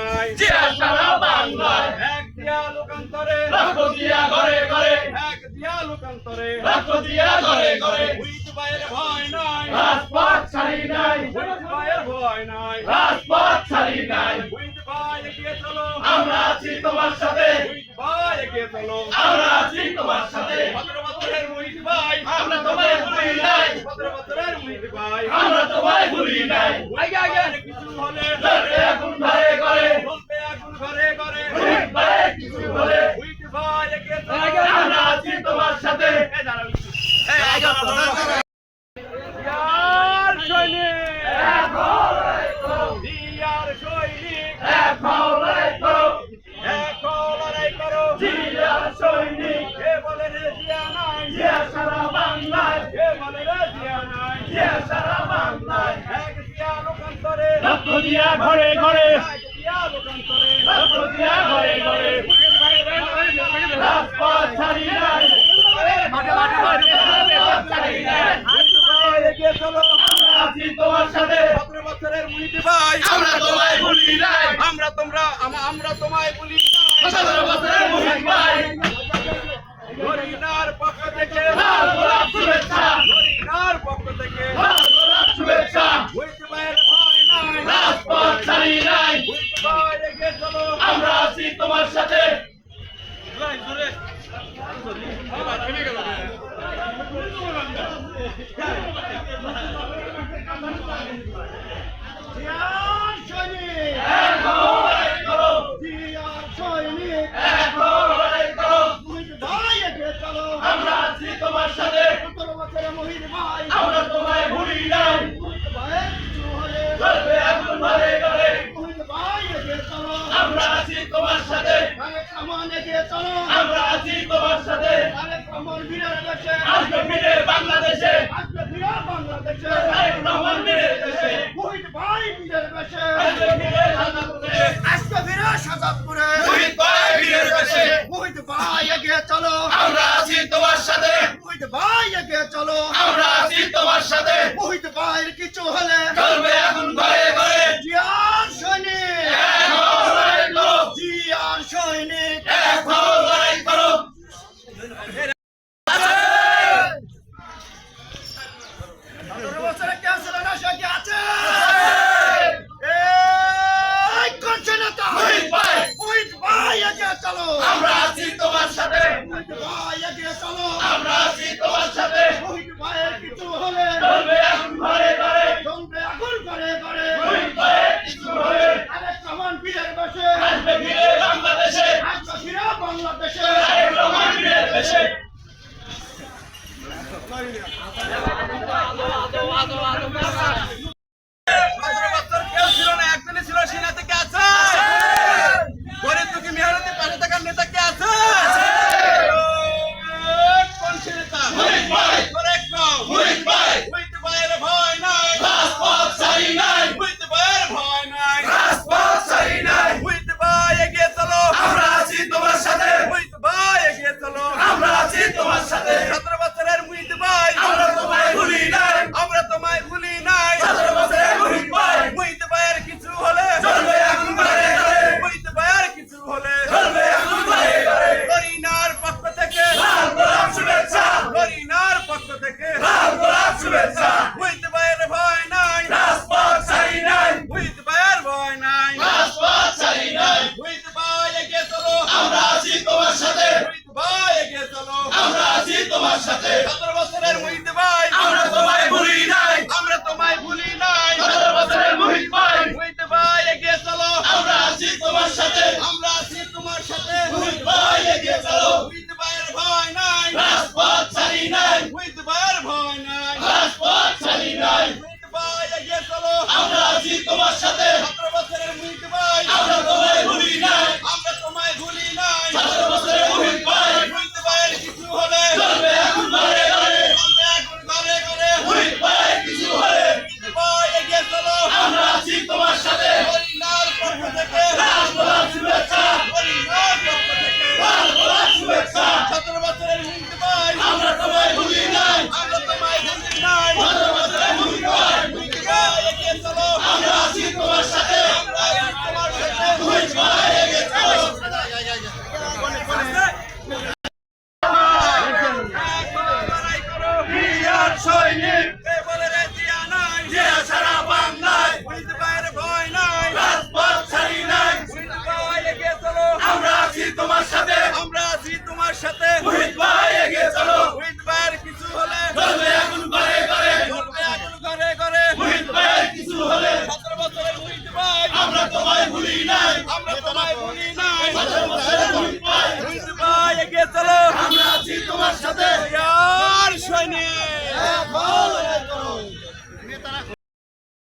নাই। জিয়া সারা বাংলায়। এক দিয়া লোকান্তরে। রক্ত দিয়া ঘরে ঘরে। এক দিয়া লোকান্তরে। রক্ত দিয়া ঘরে ঘরে। উইট বাইরে ভয় নাই। রাজপথ ছাড়ি নাই। উইট বাইরে ভয় নাই। রাজপথ ছাড়ি নাই। উইট ভাই এগিয়ে চলো। আমরা আছি তোমার সাথে। উইট ভাই এগিয়ে চলো। আমরা আছি তোমার সাথে। সতেরো বছরের মুহিত ভাই আমরা তোমায় ভুলি নাই। সতেরো বছরের মুহিত ভাই আমরা তোমায় ভুলি নাই আগে আগে কিছু হলে জ্বলবে আগুন ঘরে ঘরে চলবে আগুন ঘরে ঘরে উইট ভাই কিছু হলে উইট ভাই এগিয়ে চলো আমরা আছি তোমার সাথে এই দাঁড়াও একটু। ইয়ার সৈনিক ইয়ার সৈনিক এক হও লড়াই করো এক লড়াই সৈনিক কে বলে রে জিয়া নাই জিয়া সারা বাংলায় কে বলে রে জিয়া নাই জিয়া সারা বাংলায় এক জিয়া লোকান্তরে রক্ত দিয়া ঘরে ঘরে জিয়া লোকান্তরে রক্ত দিয়া ঘরে ঘরে রাজপথ ছাড়ি নাই রাজপথ ছাড়ি নাই এগিয়ে চলো আমরা আছি তোমার সাথে সতেরো বছরের মুনিটি ভাই আমরা তোমায় ভুলি নাই আমরা তোমরা আমরা তোমায় বলি বছরের মুহিত ভাই হরিণার তারেক রহমান বীরের দেশে আজকে ফিরে ভাই বীরের দেশে চলো আমরা আছি তোমার সাথে মোহিত ভাই এগিয়ে চলো। আমরা আছি তোমার সাথে। মোহিত ভাইয়ের কিছু হলে নেতা। শহীদ ভাই মোহিত ভাই এগিয়ে চলো। আমরা আছি তোমার সাথে। মোহিত ভাই এগিয়ে চলো। আমরা আছি তোমার সাথে। মোহিত ভাইয়ের কিছু হলে চলবে আগুন ঘরে ঘরে। চলবে আগুন করে। সতেরো বছরের মুহিত ভাই। আমরা তোমায় ভুলি নাই। আমরা তোমায় ভুলি নাই। সতেরো বছরের মুহিত ভাই। মুহিত ভাই এগিয়ে চলো। আমরা আছি তোমার সাথে। আমরা আছি তোমার সাথে। মুহিত ভাই এগিয়ে চলো। এগিয়ে চলো আমরা সৈনিক।